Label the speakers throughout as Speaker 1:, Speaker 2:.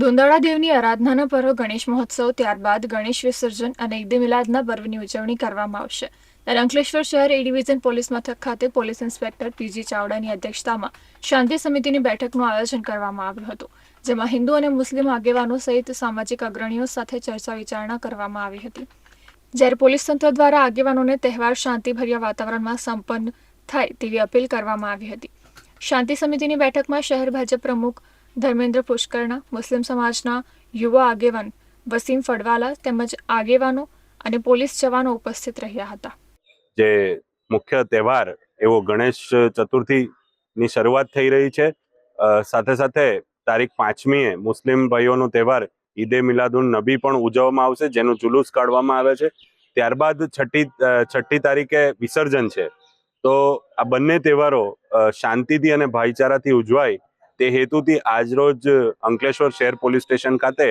Speaker 1: દુંદાળા દેવની આરાધનાના પર્વ ગણેશ મહોત્સવ, ત્યારબાદ ગણેશ વિસર્જન અને ઈદે મિલાદના પર્વની ઉજવણી કરવામાં આવશે. ત્યારે અંકલેશ્વર શહેર એ ડિવિઝન પોલીસ મથક ખાતે પોલીસ ઇન્સ્પેક્ટર પીજી ચાવડાની અધ્યક્ષતામાં શાંતિ સમિતિની બેઠકનું આયોજન કરવામાં આવ્યું હતું, જેમાં હિન્દુ અને મુસ્લિમ આગેવાનો સહિત સામાજિક અગ્રણીઓ સાથે ચર્ચા વિચારણા કરવામાં આવી હતી. જ્યારે પોલીસ તંત્ર દ્વારા આગેવાનોને તહેવાર શાંતિભર્યા વાતાવરણમાં સંપન્ન થાય તેવી અપીલ કરવામાં આવી હતી. શાંતિ સમિતિની બેઠકમાં શહેર ભાજપ પ્રમુખ ધર્મેન્દ્ર પુષ્કરના મુસ્લિમ સમાજના યુવા આગેવાન વસીમ ફડવાલા તેમજ આગેવાનો અને પોલીસ જવાનો ઉપસ્થિત રહ્યા હતા.
Speaker 2: જે મુખ્ય તહેવાર એવો ગણેશ ચતુર્થીની શરૂઆત થઈ રહી છે. સાથે સાથે તારીખ પાંચમીએ મુસ્લિમ ભાઈઓનો તહેવાર ઈદે મિલાદુન નબી પણ ઉજવવામાં આવશે, જેનું જુલુસ કાઢવામાં આવે છે. ત્યારબાદ છઠ્ઠી છઠ્ઠી તારીખે વિસર્જન છે. તો આ બંને તહેવારો શાંતિથી અને ભાઈચારાથી ઉજવાય તે હેતુથી આજરોજ અંકલેશ્વર શહેર પોલીસ સ્ટેશન ખાતે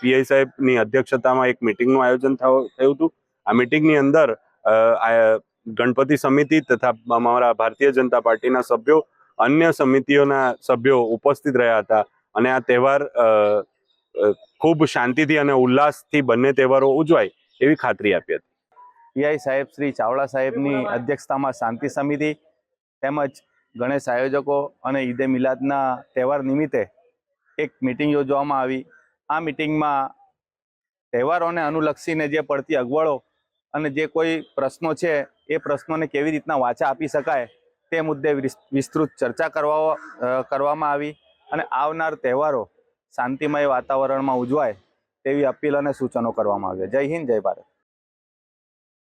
Speaker 2: પીઆઈ સાહેબની અધ્યક્ષતામાં એક મિટિંગનું આયોજન થયું હતું. આ મિટિંગની અંદર ગણપતિ સમિતિ તથા અમારા ભારતીય જનતા પાર્ટીના સભ્યો, અન્ય સમિતિઓના સભ્યો ઉપસ્થિત રહ્યા હતા. અને આ તહેવાર ખૂબ શાંતિથી અને ઉલ્લાસથી બંને તહેવારો ઉજવાય એવી ખાતરી આપી હતી.
Speaker 3: પીઆઈ સાહેબ શ્રી ચાવડા સાહેબની અધ્યક્ષતામાં શાંતિ સમિતિ તેમજ ગણેશ આયોજકો અને ઈદે મિલાદના તહેવાર નિમિત્તે એક મિટિંગ યોજવામાં આવી. આ મિટિંગમાં તહેવારોને અનુલક્ષીને જે પડતી અગવડો અને જે કોઈ પ્રશ્નો છે, એ પ્રશ્નોને કેવી રીતના વાચા આપી શકાય તે મુદ્દે વિસ- વિસ્તૃત ચર્ચા કરવા કરવામાં આવી અને આવનાર તહેવારો શાંતિમય વાતાવરણમાં ઉજવાય તેવી અપીલ અને સૂચનો કરવામાં આવ્યા. જય હિન્દ, જય ભારત.